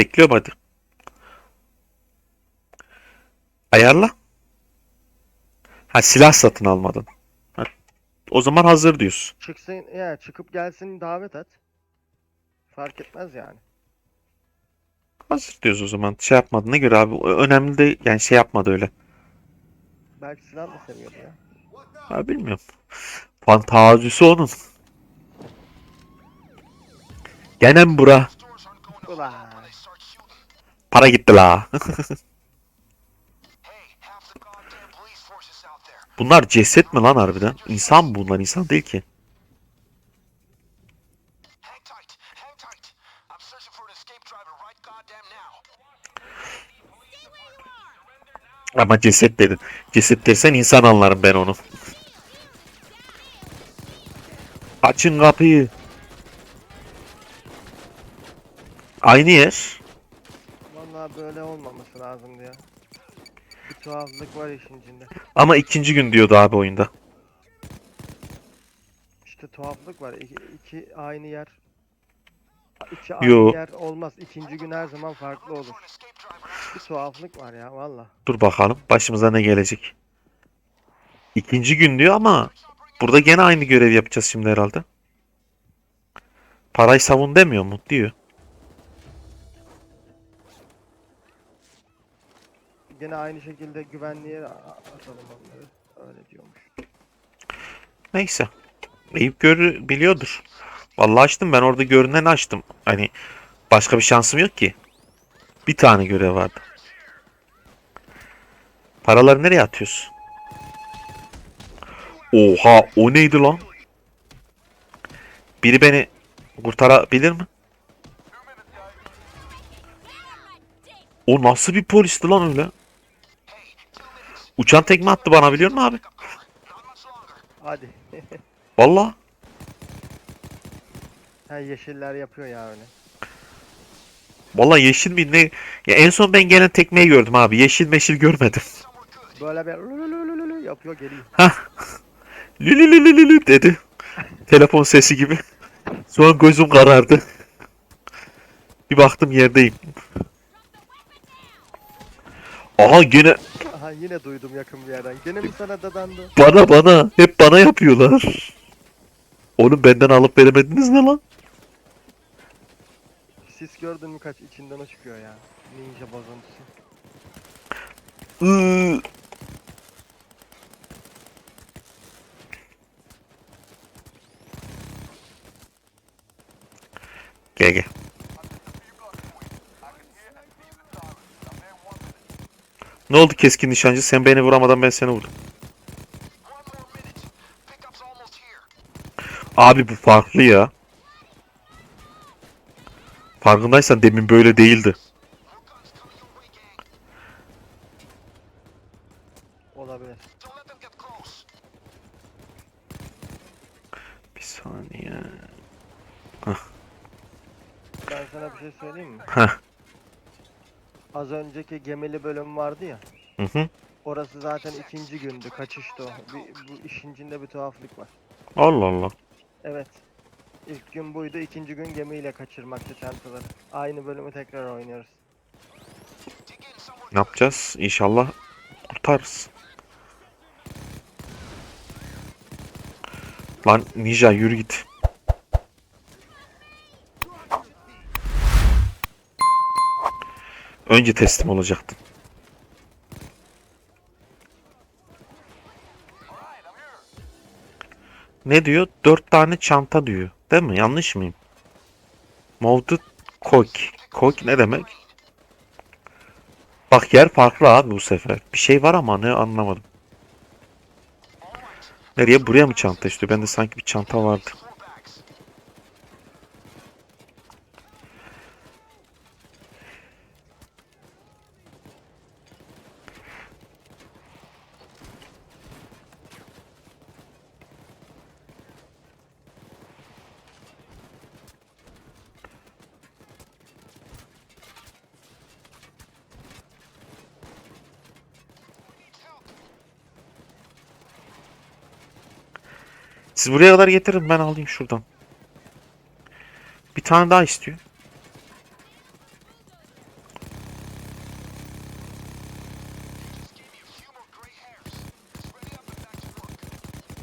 Bekliyorum hadi. Ayarla. Ha silah satın almadın. Ha, o zaman hazır diyorsun. Çıksın ya çıkıp gelsin davet et. Fark etmez yani. Hazır diyoruz o zaman. Şey yapmadığına göre abi. Önemli de yani şey yapmadı öyle. Belki silah da seviyordu ya. Ha, bilmiyorum. Fantazisi onun. Gene mi bura? Ulan. Para gitti la. Bunlar ceset mi lan harbiden? İnsan mı bunlar? İnsan değil ki. Ama ceset dedin. Ceset dersen insan anlarım ben onu. Açın kapıyı. Aynı yer. Böyle olmaması lazımdı ya. Bir tuhaflık var işin içinde. Ama ikinci gün diyordu abi oyunda. İşte tuhaflık var. İki, iki aynı yer. İki Yo. aynı yer olmaz. İkinci gün her zaman farklı olur. Bir tuhaflık var ya valla. Dur bakalım başımıza ne gelecek. İkinci gün diyor ama burada gene aynı görev yapacağız şimdi herhalde. Parayı savun demiyor mu? Diyor. Gene aynı şekilde güvenliğe atalım onları. Öyle diyormuş. Neyse. Eyüp gör biliyordur. Vallahi açtım ben orada görünen açtım. Hani başka bir şansım yok ki. Bir tane görev vardı. Paraları nereye atıyorsun? Oha o neydi lan? Biri beni kurtarabilir mi? O nasıl bir polisti lan öyle? Uçan tekme attı bana biliyor musun abi? Hadi. Vallahi. ha yeşiller yapıyor ya öyle. Vallahi yeşil mi ne? Ya en son ben gelen tekmeyi gördüm abi. Yeşil meşil görmedim. Böyle bir lülülülülülü yapıyor geliyor. Lülülülülülü dedi. Telefon sesi gibi. Sonra gözüm karardı. Bir baktım yerdeyim. Aha gene Aha yine duydum yakın bir yerden. Gene mi sana dadandı? bana bana hep bana yapıyorlar. Onu benden alıp veremediniz ne lan? Sis gördün mü kaç içinden o çıkıyor ya. Ninja bozuntusu. Iıı. Gel gel. Ne oldu keskin nişancı? Sen beni vuramadan ben seni vurdum. Abi bu farklı ya. Farkındaysan demin böyle değildi. Olabilir. Bir saniye. Ben sana bir şey söyleyeyim mi? Heh. Az önceki gemili bölüm vardı ya. Hı hı. Orası zaten ikinci gündü. Kaçıştı o. Bir, bu işin içinde bir tuhaflık var. Allah Allah. Evet. İlk gün buydu. ikinci gün gemiyle kaçırmaktı çantaları. Aynı bölümü tekrar oynuyoruz. Ne yapacağız? İnşallah kurtarırız. Lan Ninja yürü git. Önce teslim olacaktın. Ne diyor? Dört tane çanta diyor. Değil mi? Yanlış mıyım? Molded Cook. Cook ne demek? Bak yer farklı abi bu sefer. Bir şey var ama ne anlamadım. Nereye? Buraya mı çanta istiyor? Bende sanki bir çanta vardı. Siz buraya kadar getirin ben alayım şuradan. Bir tane daha istiyor.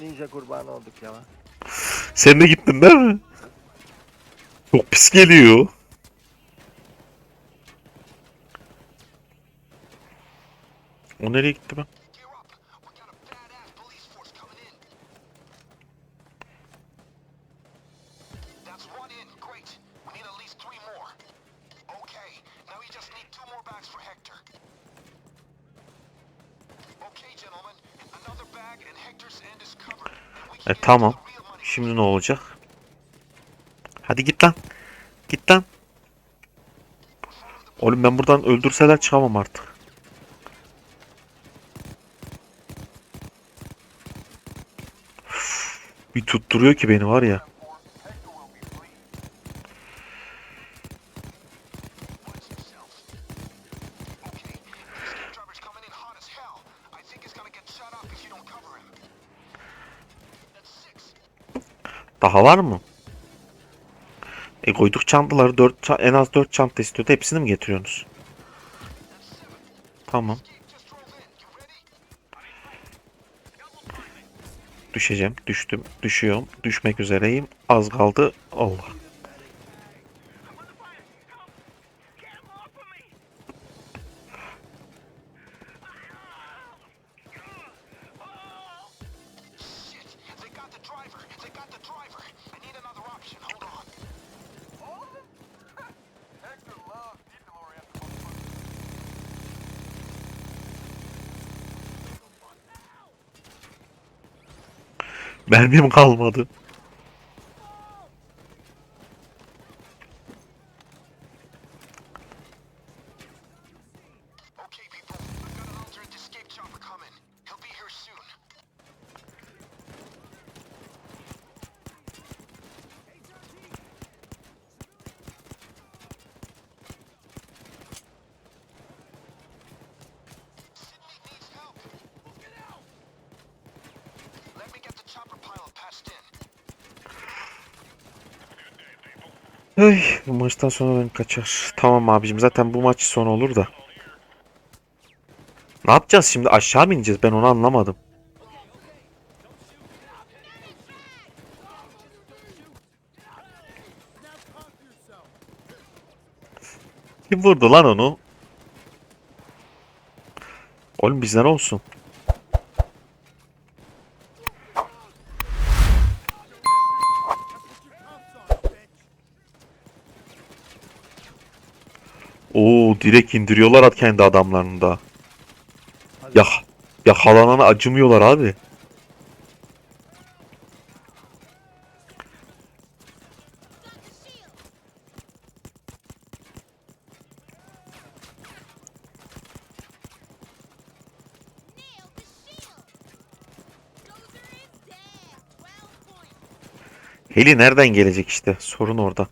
Ninja kurbanı olduk ya. Sen de gittin değil mi? Çok pis geliyor. O nereye gitti ben? E tamam. Şimdi ne olacak? Hadi git lan. Git lan. Oğlum ben buradan öldürseler çıkamam artık. Bir tutturuyor ki beni var ya. Daha var mı? E koyduk çantaları dört, en az 4 çanta istiyordu. Hepsini mi getiriyorsunuz? Tamam. Düşeceğim. Düştüm. Düşüyorum. Düşmek üzereyim. Az kaldı. Allah. Mermim kalmadı. Ay, bu maçtan sonra ben kaçar. Tamam abicim zaten bu maç son olur da. Ne yapacağız şimdi? Aşağı mı ineceğiz? Ben onu anlamadım. Kim vurdu lan onu? Oğlum bizden olsun. Direkt indiriyorlar at kendi adamlarını da. Hadi. Ya yakalanana acımıyorlar abi. Nailed the shield. Dozer is dead. 12 points. Heli nereden gelecek işte? Sorun orada.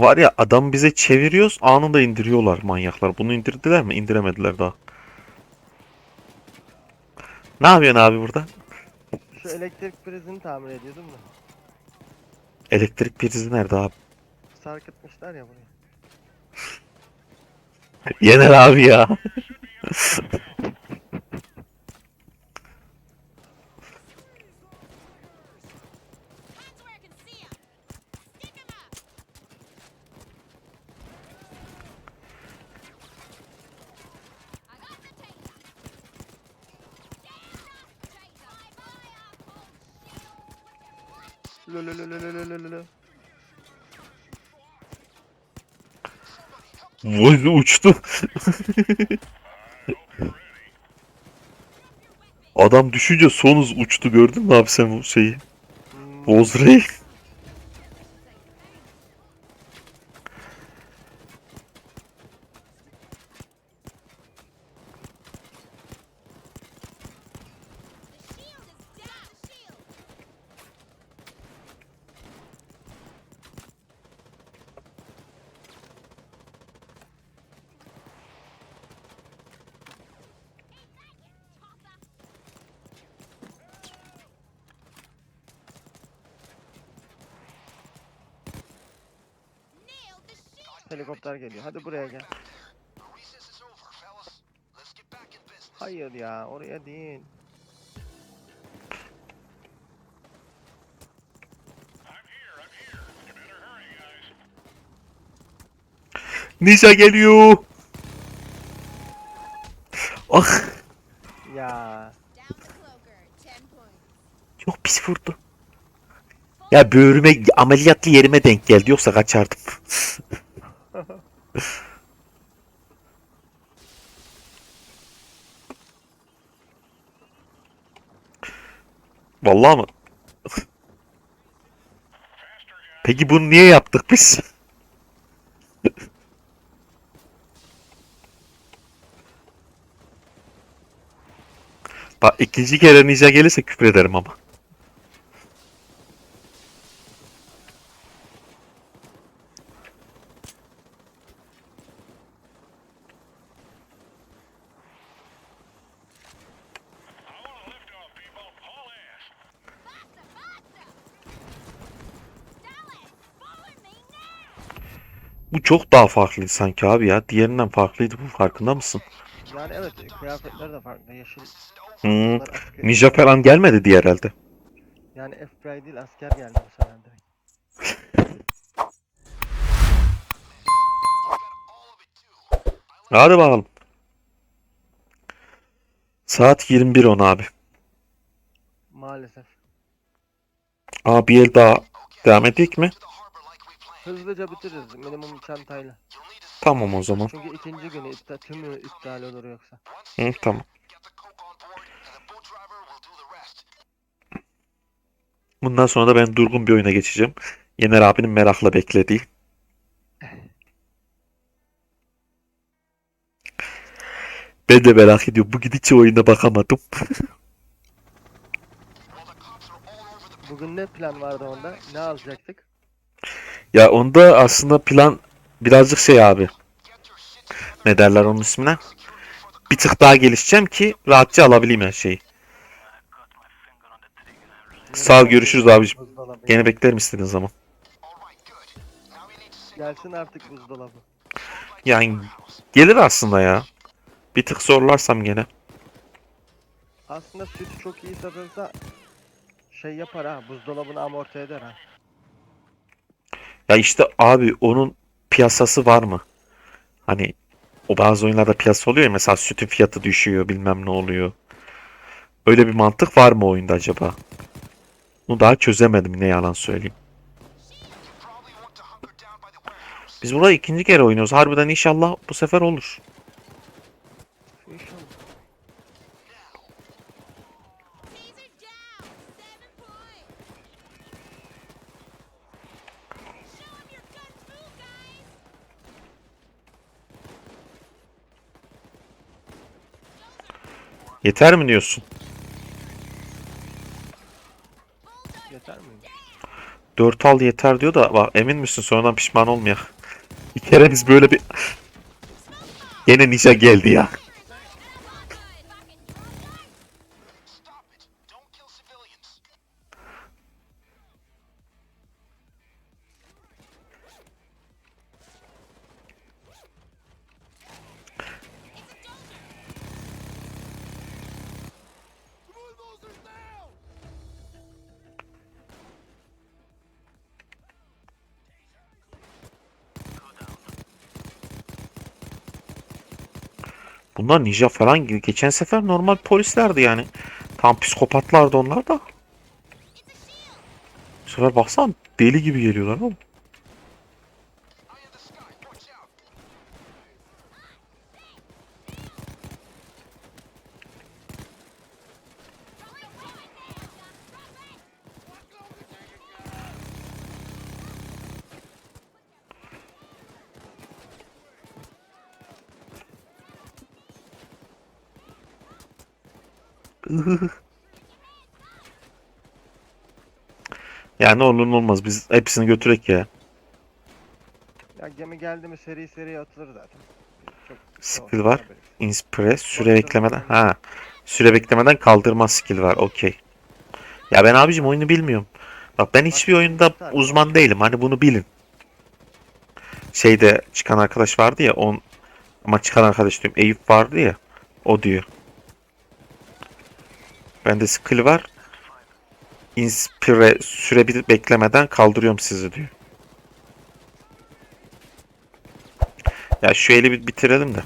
Var ya adam bize çeviriyoruz anında indiriyorlar manyaklar. Bunu indirdiler mi? İndiremediler daha. Ne yapıyorsun abi burada? Şu elektrik prizini tamir ediyordum da. Elektrik prizi nerede abi? Sarkıtmışlar ya buraya. Yener abi ya. Lölölölölölölölö. Vay uçtu. Adam düşünce sonuz uçtu gördün mü abi sen bu şeyi? Bozrey. Helikopter geliyor. Hadi buraya gel. Hayır ya oraya değil. Ninja geliyor. Ah. Ya. Çok pis vurdu. Ya böğrüme ameliyatlı yerime denk geldi yoksa kaçardım. Vallahi mı? Peki bunu niye yaptık biz? Bak ikinci kere ninja gelirse küfür ederim ama. Çok daha farklıydı sanki abi ya. Diğerinden farklıydı bu farkında mısın? yani evet kıyafetler de farklı. Yeşil. Hmm. Ninja falan gelmedi diğer elde. Yani FBI değil asker geldi bu sefer direkt. Hadi bakalım. Saat 21.10 abi. Maalesef. Aa bir el daha devam edik mi? Hızlıca bitiririz minimum çantayla. Tamam o zaman. Çünkü ikinci günü iptal, tümü iptal olur yoksa. Hı, tamam. Bundan sonra da ben durgun bir oyuna geçeceğim. Yener abinin merakla beklediği. Ben de merak ediyorum. Bugün hiç oyuna bakamadım. Bugün ne plan vardı onda? Ne alacaktık? Ya onda aslında plan birazcık şey abi. Ne derler onun ismine? Bir tık daha gelişeceğim ki rahatça alabileyim her şeyi. Sağ ol, görüşürüz abicim. Gene beklerim istediğin zaman. Gelsin artık buzdolabı. Yani gelir aslında ya. Bir tık zorlarsam gene. Aslında süt çok iyi satılsa şey yapar ha buzdolabını amorti eder ha. Ya işte abi onun piyasası var mı? Hani o bazı oyunlarda piyasa oluyor ya mesela sütün fiyatı düşüyor bilmem ne oluyor. Öyle bir mantık var mı oyunda acaba? Bunu daha çözemedim ne yalan söyleyeyim. Biz burada ikinci kere oynuyoruz. Harbiden inşallah bu sefer olur. Yeter mi diyorsun? Yeter mi? 4 al yeter diyor da bak emin misin sonradan pişman olmayak. Bir kere biz böyle bir... Gene ninja geldi ya. Bunlar ninja falan gibi. Geçen sefer normal polislerdi yani. Tam psikopatlardı onlar da. Bu sefer baksana deli gibi geliyorlar oğlum. Yani olur olmaz biz hepsini götürek ya. Ya gemi geldi mi seri seri atılır zaten. Çok Skill var. Inspire süre beklemeden ha süre beklemeden kaldırma skill var. Okey. Ya ben abicim oyunu bilmiyorum. Bak ben hiçbir oyunda uzman değilim. Hani bunu bilin. Şeyde çıkan arkadaş vardı ya on ama çıkan arkadaş diyorum. Eyüp vardı ya. O diyor. Bende skill var. Inspire süre bir beklemeden kaldırıyorum sizi diyor. Ya şu eli bir bitirelim de.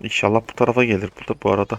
İnşallah bu tarafa gelir bu da bu arada.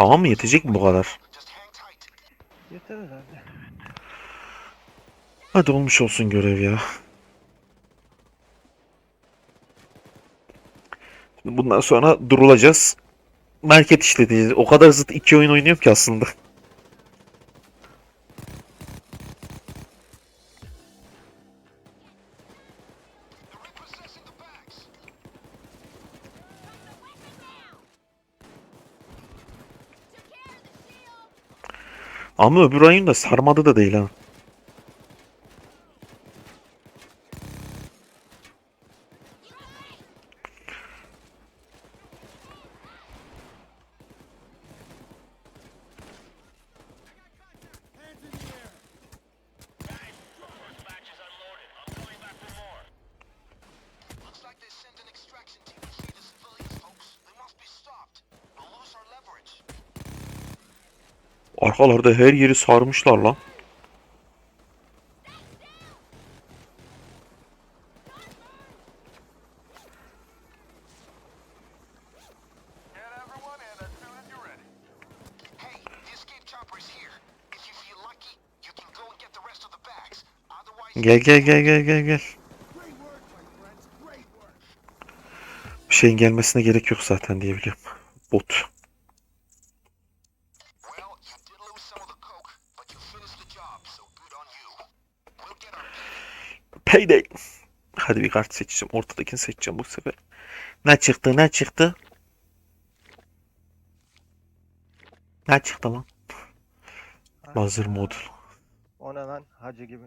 Tamam mı? Yetecek mi bu kadar? Yeter herhalde. Hadi olmuş olsun görev ya. Şimdi bundan sonra durulacağız. Market işleteceğiz. O kadar zıt iki oyun oynuyorum ki aslında. Ama öbür oyun da sarmadı da değil ha. Rest of the bags. Otherwise, Gel gel gel gel gel gel. Bir şeyin gelmesine gerek yok zaten diye biliyorum. Bot. Payday. Hadi bir kart seçeceğim. Ortadakini seçeceğim bu sefer. Ne çıktı ne çıktı? Ne çıktı lan? Hazır modul. O ne lan hacı gibi.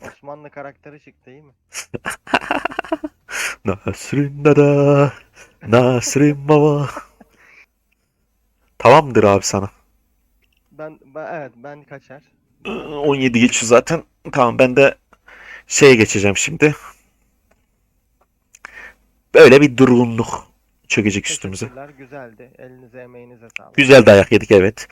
Osmanlı karakteri çıktı iyi mi? Nasrin dada. Nasrin baba. Tamamdır abi sana. Ben, ben evet ben kaçar. 17 geçiyor zaten. Tamam ben de şeye geçeceğim şimdi. Böyle bir durgunluk çökecek üstümüze. Güzeldi. Elinize emeğinize sağlık. Güzel dayak yedik evet.